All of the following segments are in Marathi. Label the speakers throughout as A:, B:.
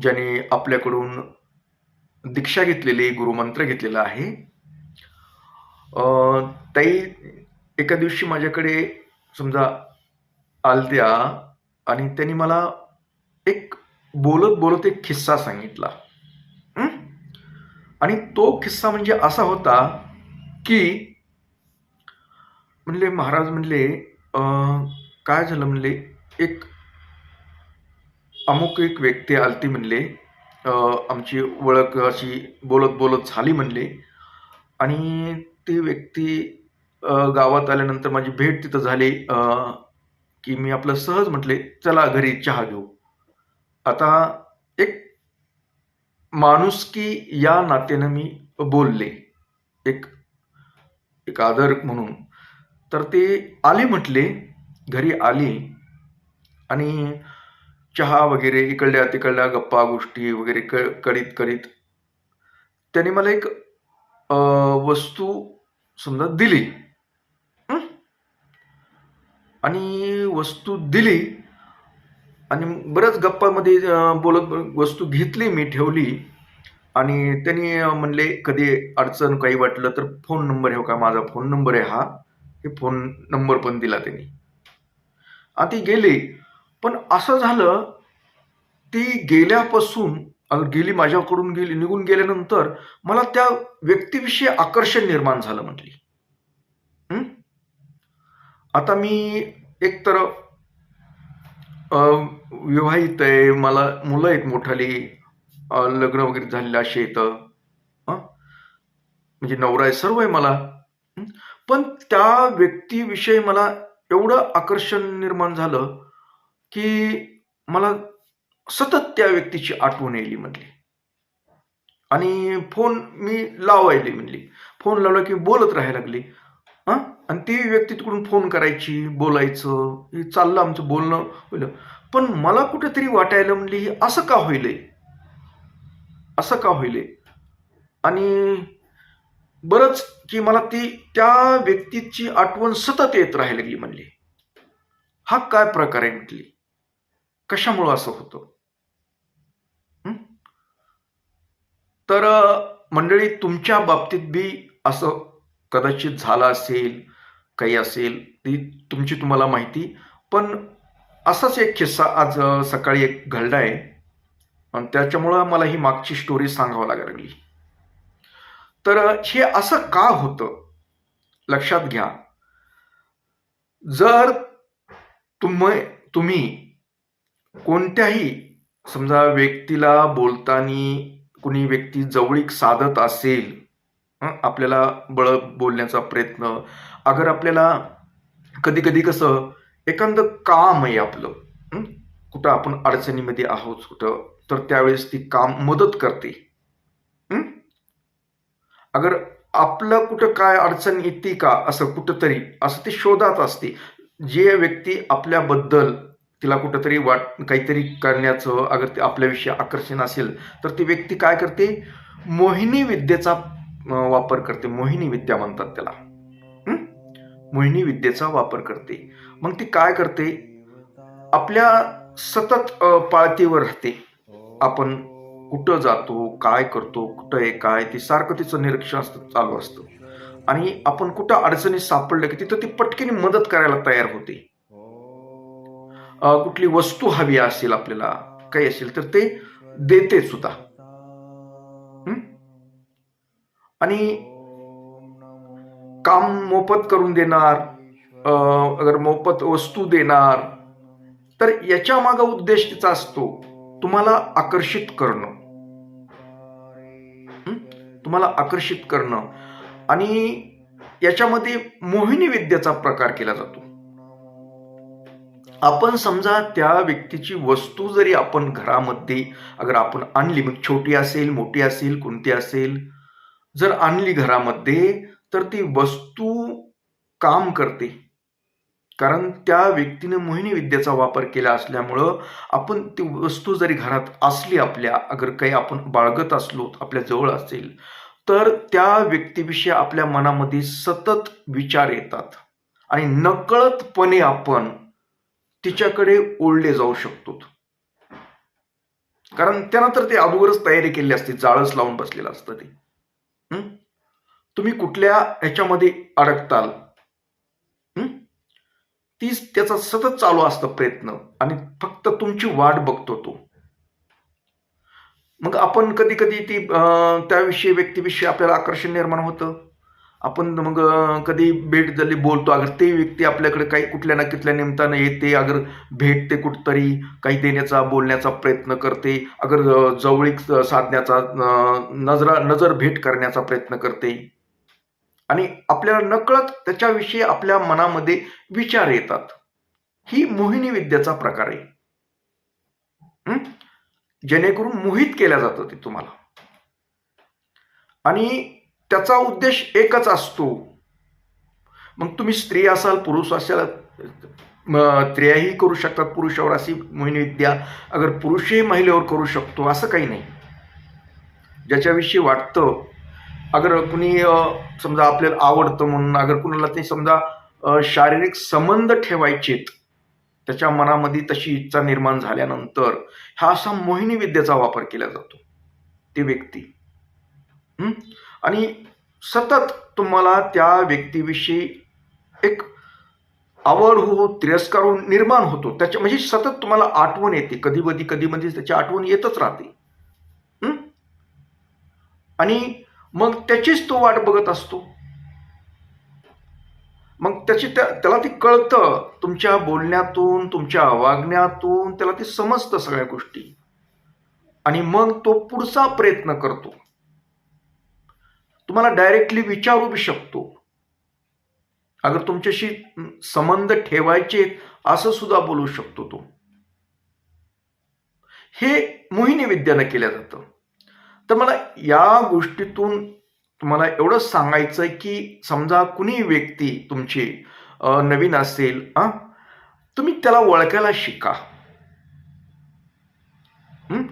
A: ज्याने आपल्याकडून दीक्षा घेतलेली गुरुमंत्र घेतलेला आहे. ताई एका दिवशी माझ्याकडे समजा आलत्या आणि त्यांनी मला एक बोलत बोलत एक किस्सा सांगितला. आणि तो किस्सा म्हणजे असा होता की म्हणले महाराज म्हणले काय झालं म्हणले एक अमुक एक व्यक्ती आलती म्हणले आमची ओळख अशी बोलत बोलत झाली म्हणले. आणि ती व्यक्ती गावात आल्यानंतर माझी भेट तिथं झाली की मी आपलं सहज म्हटले चला घरी चहा घेऊ. आता एक माणुसकी या नात्यानं मी बोलले एक एक आदर म्हणून. तर ते आले म्हटले घरी आली आणि चहा वगैरे इकडल्या तिकडल्या गप्पा गोष्टी वगैरे क करीत करीत. त्याने मला एक वस्तू समजा दिली. आणि वस्तू दिली आणि बऱ्याच गप्पामध्ये बोलत वस्तू घेतली मी ठेवली. आणि त्यांनी म्हणले कधी अडचण काही वाटलं तर फोन नंबर आहे का? माझा फोन नंबर आहे हा. हे फोन नंबर पण दिला त्यांनी. आणि ती गेली. पण असं झालं ती गेल्यापासून गेली माझ्याकडून गेली निघून गेल्यानंतर मला त्या व्यक्तीविषयी आकर्षण निर्माण झालं म्हटली. आता मी एकतर तर विवाहित आहे मला मुलं आहेत मोठाली लग्न वगैरे झालेलं असे येतं म्हणजे नवरा आहे सर्व आहे मला. पण त्या व्यक्तीविषयी मला एवढं आकर्षण निर्माण झालं की मला सतत त्या व्यक्तीची आठवण यायली म्हटली आणि फोन मी लावायली म्हणली. फोन लावला की बोलत राहायला लागली. हां आणि ती व्यक्ती तिकडून फोन करायची बोलायचं हे चाललं आमचं बोलणं होईल. पण मला कुठेतरी वाटायला म्हणली हे असं का होईल असं का होईल आणि बरंच की मला ती त्या व्यक्तीची आठवण सतत येत राहायला लागली म्हणली. हा काय प्रकार आहे म्हटली? कशामुळं असं होतं? तर मंडळी तुमच्या बाबतीत बी असं कदाचित झालं असेल काही असेल ती तुमची तुम्हाला माहिती. पण असाच एक किस्सा आज सकाळी एक घडला आहे. आणि त्याच्यामुळं मला ही मागची स्टोरी सांगावं लागायला लागली. तर हे असं का होतं? लक्षात घ्या. जर तुम्ही तुम्ही कोणत्याही समजा व्यक्तीला बोलताना कुणी व्यक्ती जवळीक साधत असेल आपल्याला बळ बोलण्याचा प्रयत्न. अगर आपल्याला कधी कधी कसं एखादं काम आहे आपलं कुठं आपण अडचणीमध्ये आहोत कुठं तर त्यावेळेस ती काम मदत करते. अगर आपलं कुठं काय अडचण येते का असं कुठंतरी असं ती शोधात असते. जे व्यक्ती आपल्याबद्दल तिला कुठंतरी वाट काहीतरी करण्याचं अगर ते आपल्याविषयी आकर्षण असेल तर ती व्यक्ती काय करते? मोहिनी विद्येचा वापर करते. मोहिनी विद्या म्हणतात त्याला. मोहिनी विद्येचा वापर करते. मग ती काय करते? आपल्या सतत पाळतीवर राहते. आपण कुठं जातो काय करतो कुठं आहे काय? ते सारखं तिचं निरीक्षण असतं चालू असतं. आणि आपण कुठं अडचणीत सापडलं की तिथं ती पटकीने मदत करायला तयार होते. कुठली वस्तू हवी असेल आपल्याला काही असेल तर ते देते सुद्धा. आणि काम मोफत करून देणार अगर मोफत वस्तू देणार तर याच्या माग उद्देश तिचा असतो तुम्हाला आकर्षित करणं. तुम्हाला आकर्षित करणं. आणि याच्यामध्ये मोहिनी विद्येचा प्रकार केला जातो. आपण समजा त्या व्यक्तीची वस्तू जरी आपण घरामध्ये अगर आपण आणली मग छोटी असेल मोठी असेल कोणती असेल जर आणली घरामध्ये तर ती वस्तू काम करते. कारण त्या व्यक्तीने मोहिनी विद्येचा वापर केला असल्यामुळं आपण ती वस्तू जरी घरात असली आपल्या अगर काही आपण बाळगत असलो आपल्या जवळ असेल तर त्या व्यक्तीविषयी आपल्या मनामध्ये सतत विचार येतात. आणि नकळतपणे आपण तिच्याकडे ओढले जाऊ शकतो. कारण त्यांना तर ते अगोदरच तयारी केली असते जाळच लावून बसलेलं असतं ते. तुम्ही कुठल्या ह्याच्यामध्ये अडकताल? तीच त्याचा सतत चालू असतं प्रयत्न आणि फक्त तुमची वाट बघतो तो. मग आपण कधी कधी ती त्याविषयी व्यक्तीविषयी आपल्याला आकर्षण निर्माण होतं? आपण मग कधी भेट झाली बोलतो. अगर ते व्यक्ती आपल्याकडे काही कुठल्या ना कुठल्या निमित्तानं येते अगर भेटते कुठतरी काही देण्याचा बोलण्याचा प्रयत्न करते अगर जवळीक साधण्याचा नजरा नजर भेट करण्याचा प्रयत्न करते. आणि आपल्याला नकळत त्याच्याविषयी आपल्या मनामध्ये विचार येतात. ही मोहिनी विद्येचा प्रकार आहे. जेणेकरून मोहित केल्या जातं ते तुम्हाला. आणि त्याचा उद्देश एकच असतो. मग तुम्ही स्त्री असाल पुरुष असाल स्त्रियाही करू शकतात पुरुषावर अशी मोहिनी विद्या अगर पुरुषही महिलेवर करू शकतो असं काही नाही. ज्याच्याविषयी वाटतं अगर कुणी समजा आपल्याला आवडतं म्हणून अगर कुणाला ते समजा शारीरिक संबंध ठेवायचेत त्याच्या मनामध्ये तशी इच्छा निर्माण झाल्यानंतर हा असा मोहिनी विद्येचा वापर केला जातो. ती व्यक्ती. आणि सतत तुम्हाला त्या व्यक्तीविषयी एक आवड हो तिरस्कार हो निर्माण होतो. त्याच्या म्हणजे सतत तुम्हाला आठवण येते. कधी कधी कधी मध्ये त्याची आठवण येतच राहते. आणि मग त्याचीच तो वाट बघत असतो. मग त्याची त्या त्याला ते कळतं. तुमच्या बोलण्यातून तुमच्या वागण्यातून त्याला ते समजतं सगळ्या गोष्टी. आणि मग तो पुढचा प्रयत्न करतो. तुम्हाला डायरेक्टली विचारू बी शकतो. अगर तुमच्याशी संबंध ठेवायचे असं सुद्धा बोलू शकतो तो. हे मोहिनी विद्यानं केलं जातं. तर मला या गोष्टीतून तुम्हाला एवढंच सांगायचं आहे की समजा कुणी व्यक्ती तुमची नवीन असेल तुम्ही त्याला ओळखायला शिका हं?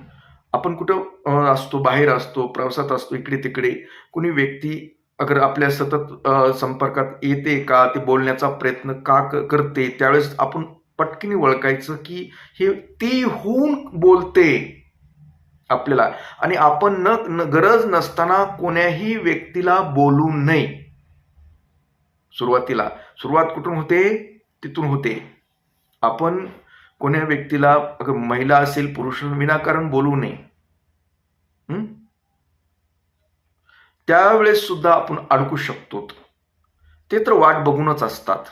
A: आपण कुठं असतो बाहेर असतो प्रवासात असतो इकडे तिकडे कुणी व्यक्ती अगर आपल्या सतत संपर्कात येते का ते बोलण्याचा प्रयत्न का क- करते त्यावेळेस आपण पटकीने ओळखायचं की हे ती होऊन बोलते आपल्याला. आणि आपण न न- गरज नसताना कोण्याही व्यक्तीला बोलू नये. सुरुवातीला. सुरुवात कुठून होते? तिथून होते. आपण कोण्या व्यक्तीला अगर महिला असेल पुरुष विनाकारण बोलू नये हं? त्यावेळेस सुद्धा आपण अडकू शकतो. ते तर वाट बघूनच असतात.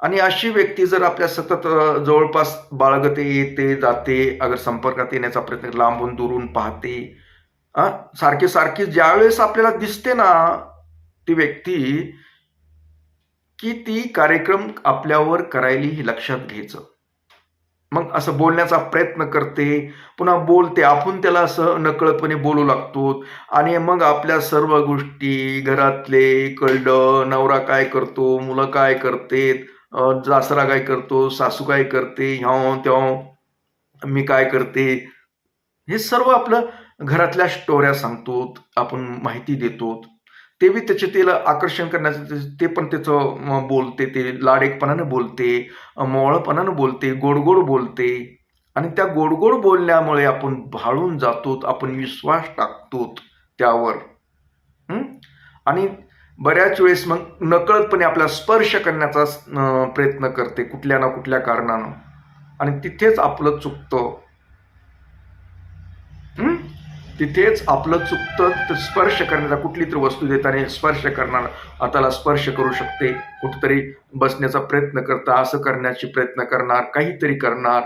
A: आणि अशी व्यक्ती जर आपल्या सतत जवळपास बाळगते येते जाते अगर संपर्कात येण्याचा प्रयत्न लांबून दुरून पाहते सारखी सारखे सारखी ज्यावेळेस आपल्याला दिसते ना ती व्यक्ती की ती कार्यक्रम आपल्यावर करायली हे लक्षात घ्यायचं. मग असं बोलण्याचा प्रयत्न करते पुन्हा बोलते. आपण त्याला असं नकळतपणे बोलू लागतो. आणि मग आपल्या सर्व गोष्टी घरातले कळलं नवरा काय करतो मुलं काय करतेत जासरा काय करतो सासू काय करते ह्याव त्याव मी काय करते हे सर्व आपलं घरातल्या स्टोऱ्या सांगतो आपण माहिती देतो. ते बी त्याचे तिला आकर्षण करण्याचं ते- पण त्याचं बोलते ते. लाडेकपणानं बोलते मोळपणानं बोलते गोडगोड बोलते. आणि त्या गोडगोड बोलण्यामुळे आपण भाळून जातो आपण विश्वास टाकतो त्यावर. आणि बऱ्याच वेळेस मग नकळतपणे आपला स्पर्श करण्याचा प्रयत्न करते कुठल्या ना कुठल्या कारणानं. आणि तिथेच आपलं चुकतं. तिथेच आपलं चुकतं स्पर्श करण्याचा कुठली तरी वस्तू देताना स्पर्श करणार हाताला स्पर्श करू शकते. कुठेतरी बसण्याचा प्रयत्न करता असं करण्याची प्रयत्न करणार काहीतरी करणार.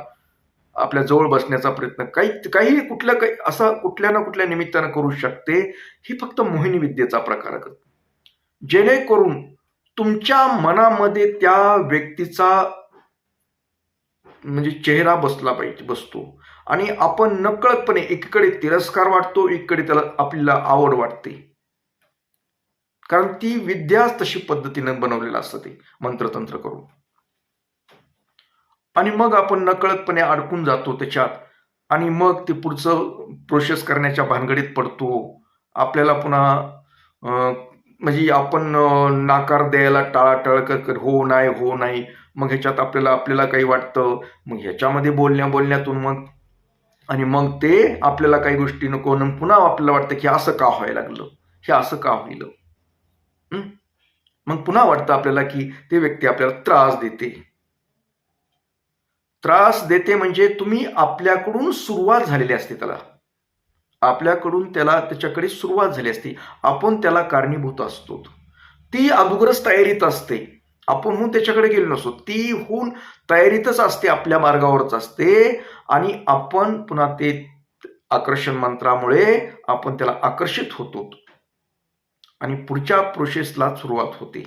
A: आपल्या जवळ बसण्याचा प्रयत्न काही काही कुठल्या काही असा कुठल्या ना कुठल्या निमित्तानं करू शकते ही फक्त मोहिनी विद्येचा प्रकार करतो. जेणेकरून तुमच्या मनामध्ये त्या व्यक्तीचा म्हणजे चेहरा बसला पाहिजे बसतो. आणि आपण नकळतपणे एकीकडे तिरस्कार वाटतो एकीकडे त्याला आपल्याला आवड वाटते. कारण ती विद्या तशी पद्धतीनं बनवलेलं असतं ते मंत्रतंत्र करून. आणि मग आपण नकळतपणे अडकून जातो त्याच्यात. आणि मग ते पुढचं प्रोसेस करण्याच्या भानगडीत पडतो. आपल्याला पुन्हा म्हणजे आपण नाकार द्यायला टाळाटाळ कर, हो नाही हो नाही मग ह्याच्यात आपल्याला आपल्याला काही वाटतं. मग ह्याच्यामध्ये बोलण्या बोलण्यातून मग आणि मग ते आपल्याला काही गोष्टी नको म्हणून पुन्हा आपल्याला वाटतं की असं का व्हायला लागलं? हे असं का होईल? मग पुन्हा वाटतं आपल्याला की ते व्यक्ती आपल्याला त्रास देते. त्रास देते म्हणजे तुम्ही आपल्याकडून सुरुवात झालेली असते त्याला. आपल्याकडून त्याला त्याच्याकडे सुरुवात झाली असते. आपण त्याला कारणीभूत असतो. ती अगोदरच तयारीत असते. आपण होऊन त्याच्याकडे गेलो नसतो. ती होऊन तयारीतच असते आपल्या मार्गावरच असते. आणि आपण पुन्हा ते आकर्षण मंत्रामुळे आपण त्याला आकर्षित होतो. आणि पुढच्या प्रोसेसला सुरुवात होते.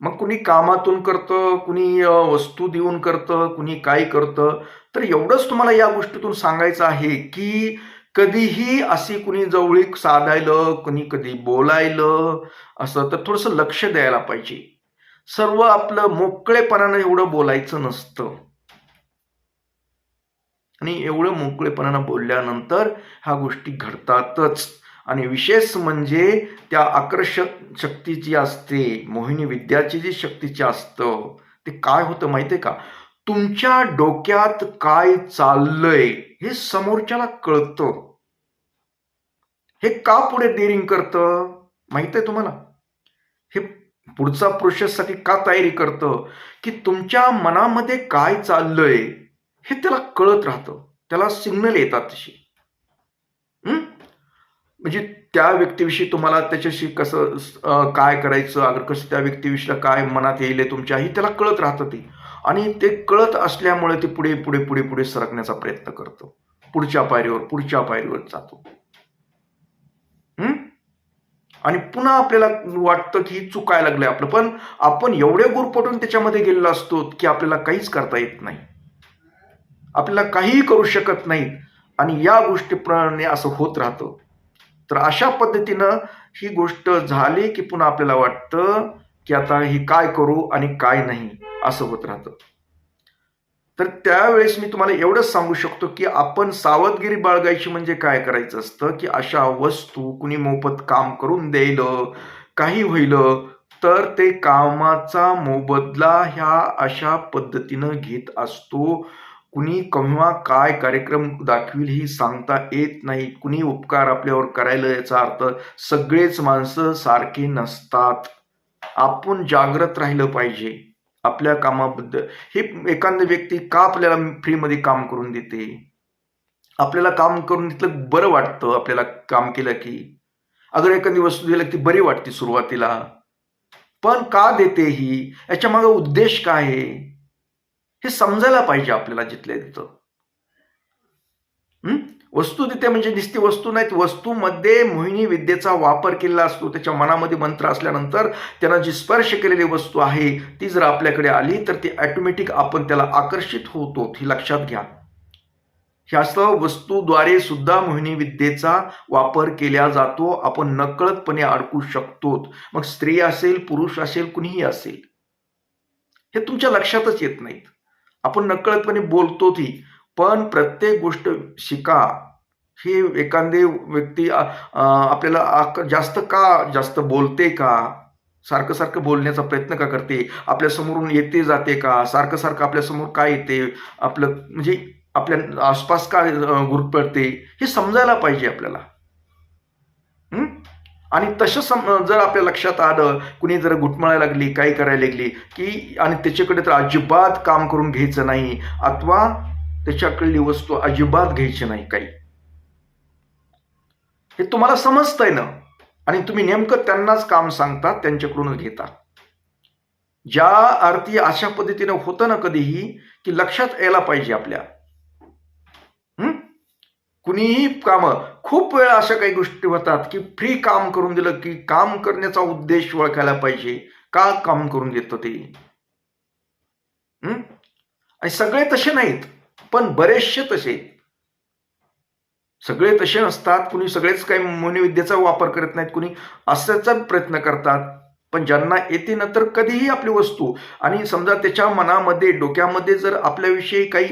A: मग कुणी कामातून करतं कुणी वस्तू देऊन करतं कुणी काय करतं. तर एवढंच तुम्हाला या गोष्टीतून सांगायचं आहे की कधीही अशी कुणी जवळीक साधायलं कुणी कधी बोलायलं असं तर थोडंसं लक्ष द्यायला पाहिजे. सर्व आपलं मोकळेपणानं एवढं बोलायचं नसतं. आणि एवढं मोकळेपणानं बोलल्यानंतर ह्या गोष्टी घडतातच. आणि विशेष म्हणजे त्या आकर्षक शक्ती जी असते मोहिनी विद्याची जी शक्तीची असतं ते काय होतं माहितीये का? तुमच्या डोक्यात काय चाललंय हे समोरच्याला कळतं. हे का पुढे डेअरिंग करतं? माहीत आहे तुम्हाला? हे पुढचा प्रोसेससाठी का तयारी करतं? की तुमच्या मनामध्ये काय चाललंय? हे त्याला कळत राहतं. त्याला सिग्नल येतात तशी. म्हणजे त्या व्यक्तीविषयी तुम्हाला त्याच्याशी कसं काय करायचं? अगर कसं त्या व्यक्तीविषयीला काय मनात येईल तुमच्या ही त्याला कळत राहतं ते. आणि ते कळत असल्यामुळे ते पुढे पुढे पुढे पुढे सरकण्याचा प्रयत्न करतो. पुढच्या पायरीवर पुढच्या पायरीवर जातो. आणि पुन्हा आपल्याला वाटतं की चुकायला लागलंय आपलं. पण आपण एवढे गुरपटून त्याच्यामध्ये गेलेलो असतो की आपल्याला काहीच करता येत नाही. आपल्याला काहीही करू शकत नाहीत आणि या गोष्टीप्रमाणे असं होत राहतं. तर अशा पद्धतीनं ही गोष्ट झाली की पुन्हा आपल्याला वाटतं की आता ही काय करू आणि काय नाही असं होत राहतं. तर त्यावेळेस मी तुम्हाला एवढंच सांगू शकतो की आपण सावधगिरी बाळगायची म्हणजे काय करायचं असतं? की अशा वस्तू कुणी मोफत काम करून द्यायलं काही होईल तर ते कामाचा मोबदला ह्या अशा पद्धतीनं घेत असतो. कुणी केव्हा काय कार्यक्रम दाखवील ही सांगता येत नाही. कुणी उपकार आपल्यावर करायला याचा अर्थ सगळेच माणसं सारखे नसतात. आपण जागृत राहिलं पाहिजे. आपल्या कामाबद्दल. ही एखादी व्यक्ती का आपल्याला फ्रीमध्ये काम करून देते? आपल्याला काम करून तिथलं बरं वाटतं आपल्याला काम केलं की. अगर एखादी वस्तू दिली ती बरी वाटते सुरुवातीला. पण का देते ही? याच्या मागे उद्देश काय आहे? हे समजायला पाहिजे आपल्याला जिथल्या तिथं. वस्तू तिथे म्हणजे नुसती वस्तू नाहीत. वस्तूमध्ये मोहिनी विद्येचा वापर केलेला असतो. त्याच्या मनामध्ये मंत्र असल्यानंतर त्यानं जी स्पर्श केलेली वस्तू आहे ती जर आपल्याकडे आली तर ती ॲटोमॅटिक आपण त्याला आकर्षित होतो. ही लक्षात घ्या. ह्यासह वस्तूद्वारे सुद्धा मोहिनी विद्येचा वापर केला जातो. आपण नकळतपणे अडकू शकतो मग स्त्री असेल पुरुष असेल कुणीही असेल हे तुमच्या लक्षातच येत नाहीत. आपण नकळतपणे बोलतो ती पण प्रत्येक गोष्ट शिका. ही एखादी व्यक्ती आपल्याला आक- जास्त का जास्त बोलते का? सारखं सारखं बोलण्याचा प्रयत्न का करते? आपल्या समोरून येते जाते का? सारखं सारखं आपल्यासमोर काय येते? आपलं म्हणजे आपल्या आसपास काय अ, गुरपडते हे समजायला पाहिजे आपल्याला. आणि तसं सम जर आपल्या लक्षात आलं कुणी जर घुटमळायला लागली काही करायला लागली की आणि त्याच्याकडे तर अजिबात काम करून घ्यायचं नाही अथवा त्याच्याकडली वस्तू अजिबात घ्यायची नाही काही. हे तुम्हाला समजतंय ना? आणि तुम्ही नेमकं त्यांनाच काम सांगता त्यांच्याकडूनच घेता. ज्या अर्थी अशा पद्धतीनं होतं ना कधीही की लक्षात यायला पाहिजे आपल्या. कुणीही काम खूप वेळा अशा काही गोष्टी होतात की फ्री काम करून दिलं की काम करण्याचा उद्देश ओळखायला पाहिजे. का काम करून देतं ते? आणि सगळे तसे नाहीत. पण बरेचसे तसे सगळे तसे नसतात कुणी सगळेच काही मनोविद्येचा वापर करत नाहीत कुणी असाचा प्रयत्न करतात. पण ज्यांना येते ना तर कधीही आपली वस्तू. आणि समजा त्याच्या मनामध्ये डोक्यामध्ये जर आपल्याविषयी काही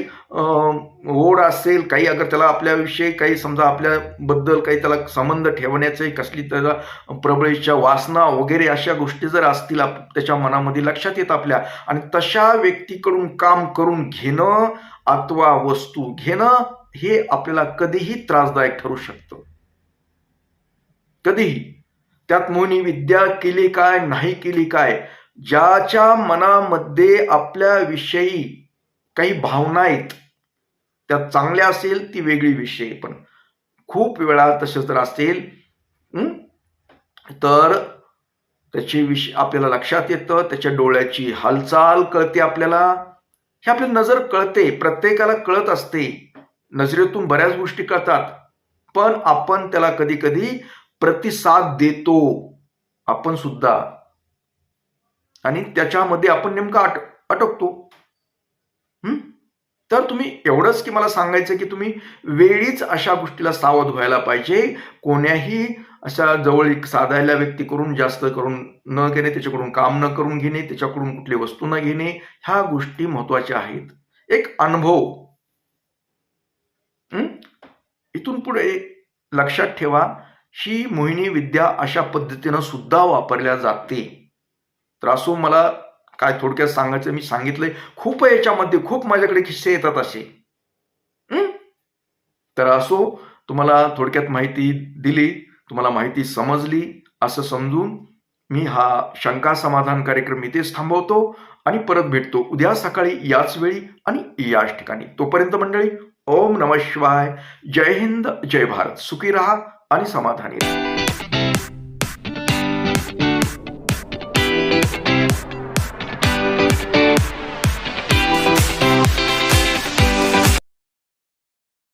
A: ओढ असेल काही अगर त्याला आपल्याविषयी काही समजा आपल्याबद्दल काही त्याला संबंध ठेवण्याचे कसली त्याला प्रबळ वासना वगैरे अशा गोष्टी जर असतील आप- त्याच्या मनामध्ये लक्षात येत आपल्या. आणि तशा व्यक्तीकडून काम करून घेणं अथवा वस्तू घेणं हे आपल्याला कधीही त्रासदायक ठरू शकतं. कधीही. त्यात मोहिनी विद्या केली काय नाही केली काय ज्याच्या मनामध्ये आपल्याविषयी काही भावना आहेत त्या चांगल्या असेल ती वेगळी विषय पण खूप वेळा तसं जर असेल तर त्याची विषय आपल्याला लक्षात येतं त्याच्या डोळ्याची हालचाल कळते आपल्याला. हे आपली नजर कळते प्रत्येकाला कळत असते. नजरेतून बऱ्याच गोष्टी कळतात. पण आपण त्याला कधी कधी प्रतिसाद देतो. आपण सुद्धा. आणि त्याच्यामध्ये आपण नेमका अट अटकतो. तर तुम्ही एवढंच की मला सांगायचं की तुम्ही वेळीच अशा गोष्टीला सावध व्हायला पाहिजे. कोण्याही अशा जवळीक साधायला व्यक्तीकडून जास्त करून न घेणे त्याच्याकडून काम न करून घेणे त्याच्याकडून कुठली वस्तू न घेणे ह्या गोष्टी महत्त्वाच्या आहेत. एक अनुभव. इथून पुढे लक्षात ठेवा ही मोहिनी विद्या अशा पद्धतीनं सुद्धा वापरल्या जाते. तर असो मला काय थोडक्यात सांगायचं मी सांगितलंय. खूप याच्यामध्ये खूप माझ्याकडे किस्से येतात असे. तर असो तुम्हाला थोडक्यात माहिती दिली तुम्हाला माहिती समजली असं समजून मी हा शंका समाधान कार्यक्रम इथेच थांबवतो आणि परत भेटतो उद्या सकाळी याच वेळी आणि याच ठिकाणी. तोपर्यंत मंडळी ओम नम शिवाय. जय हिंद जय भारत. सुखी राहा आणि समाधानी राहा.